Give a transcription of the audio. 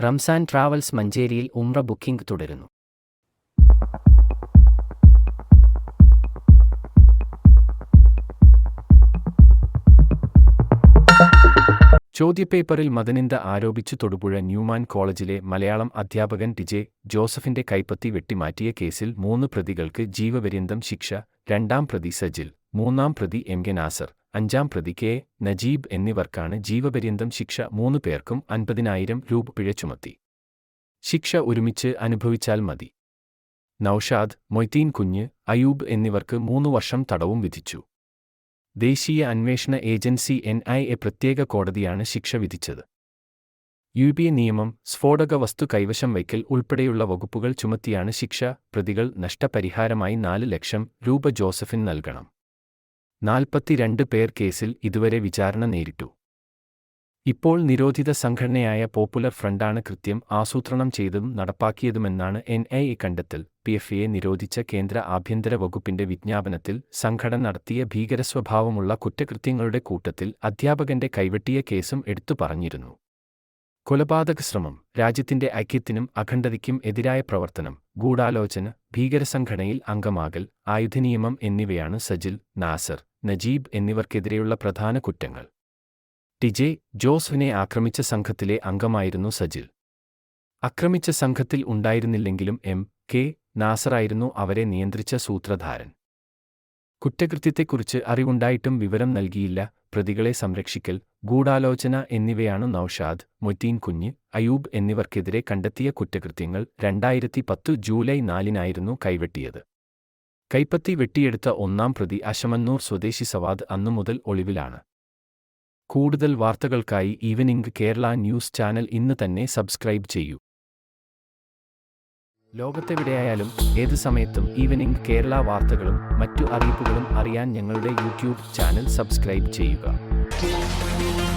Ramzan travels മഞ്ചേരിയിൽ ഉംറ booking തുടരുന്നു. ചോദ്യപേപ്പറിൽ മതനിന്ദ ആരോപിച്ചു തൊടുപുഴ ന്യൂമാൻ കോളേജിലെ മലയാളം അധ്യാപകൻ ടിജെ ജോസഫിന്റെ കൈപ്പത്തി വെട്ടിമാറ്റിയ കേസിൽ മൂന്ന് പ്രതികൾക്ക് ജീവപര്യന്തം ശിക്ഷ രണ്ടാം പ്രതി സജിൽ മൂന്നാം പ്രതി എം കെ നാസർ അഞ്ചാം പ്രതി കെ നജീബ് എന്നിവർക്കാണ് ജീവപര്യന്തം ശിക്ഷ മൂന്ന് പേർക്കും അൻപതിനായിരം രൂപ പിഴ ചുമത്തി. ശിക്ഷ ഒരുമിച്ച് അനുഭവിച്ചാൽ മതി. നൌഷാദ് മൊയ്തീൻ കുഞ്ഞ് അയൂബ് എന്നിവർക്ക് മൂന്ന് വർഷം തടവും വിധിച്ചു. ദേശീയ അന്വേഷണ ഏജൻസി എൻ ഐ എ പ്രത്യേക കോടതിയാണ് ശിക്ഷ വിധിച്ചത്. യു പി എ നിയമം സ്ഫോടക വസ്തു കൈവശം വയ്ക്കൽ ഉൾപ്പെടെയുള്ള വകുപ്പുകൾ ചുമത്തിയാണ് ശിക്ഷ പ്രതികൾ നഷ്ടപരിഹാരമായി നാല് ലക്ഷം രൂപ ജോസഫിന് നൽകണം. നാൽപ്പത്തിരണ്ട് പേർ കേസിൽ ഇതുവരെ വിചാരണ നേരിട്ടു. ഇപ്പോൾ നിരോധിത സംഘടനയായ പോപ്പുലർ ഫ്രണ്ടാണ് കൃത്യം ആസൂത്രണം ചെയ്തും നടപ്പാക്കിയതുമെന്നാണ് എൻ ഐ എ കണ്ടെത്തൽ. പി എഫ് എ നിരോധിച്ച കേന്ദ്ര ആഭ്യന്തര വകുപ്പിന്റെ വിജ്ഞാപനത്തിൽ സംഘടന നടത്തിയ ഭീകരസ്വഭാവമുള്ള കുറ്റകൃത്യങ്ങളുടെ കൂട്ടത്തിൽ അധ്യാപകന്റെ കൈവെട്ടിയ കേസും എടുത്തു പറഞ്ഞിരുന്നു. കൊലപാതക ശ്രമം രാജ്യത്തിന്റെ ഐക്യത്തിനും അഖണ്ഡതയ്ക്കും എതിരായ പ്രവർത്തനം ഗൂഢാലോചന ഭീകരസംഘടനയിൽ അംഗമാകൽ ആയുധനിയമം എന്നിവയാണ് സജിൽ നാസർ നജീബ് എന്നിവർക്കെതിരെയുള്ള പ്രധാന കുറ്റങ്ങൾ. ടിജെ ജോസഫിനെ ആക്രമിച്ച സംഘത്തിലെ അംഗമായിരുന്നു സജിൽ. ആക്രമിച്ച സംഘത്തിൽ ഉണ്ടായിരുന്നില്ലെങ്കിലും എം കെ നാസറായിരുന്നു അവരെ നിയന്ത്രിച്ച സൂത്രധാരൻ. കുറ്റകൃത്യത്തെക്കുറിച്ച് അറിവുണ്ടായിട്ടും വിവരം നൽകിയില്ല പ്രതികളെ സംരക്ഷിക്കൽ ഗൂഢാലോചന എന്നിവയാണ് നൌഷാദ് മൊയ്തീൻ കുഞ്ഞ് അയൂബ് എന്നിവർക്കെതിരെ കണ്ടെത്തിയ കുറ്റകൃത്യങ്ങൾ രണ്ടായിരത്തി പത്ത് ജൂലൈ നാലിനായിരുന്നു കൈവെട്ടിയത്. കൈപ്പത്തി വെട്ടിയെടുത്ത ഒന്നാം പ്രതി അശമന്നൂർ സ്വദേശി സവാദ് അന്നു മുതൽ ഒളിവിലാണ്. കൂടുതൽ വാർത്തകൾക്കായി ഈവനിംഗ് കേരള ന്യൂസ് ചാനൽ ഇന്ന് തന്നെ സബ്സ്ക്രൈബ് ചെയ്യൂ. ലോകത്തെവിടെയായാലും ഏത് സമയത്തും ഈവനിംഗ് കേരള വാർത്തകളും മറ്റു അറിയിപ്പുകളും അറിയാൻ ഞങ്ങളുടെ യൂട്യൂബ് ചാനൽ സബ്സ്ക്രൈബ് ചെയ്യുക. Thank you.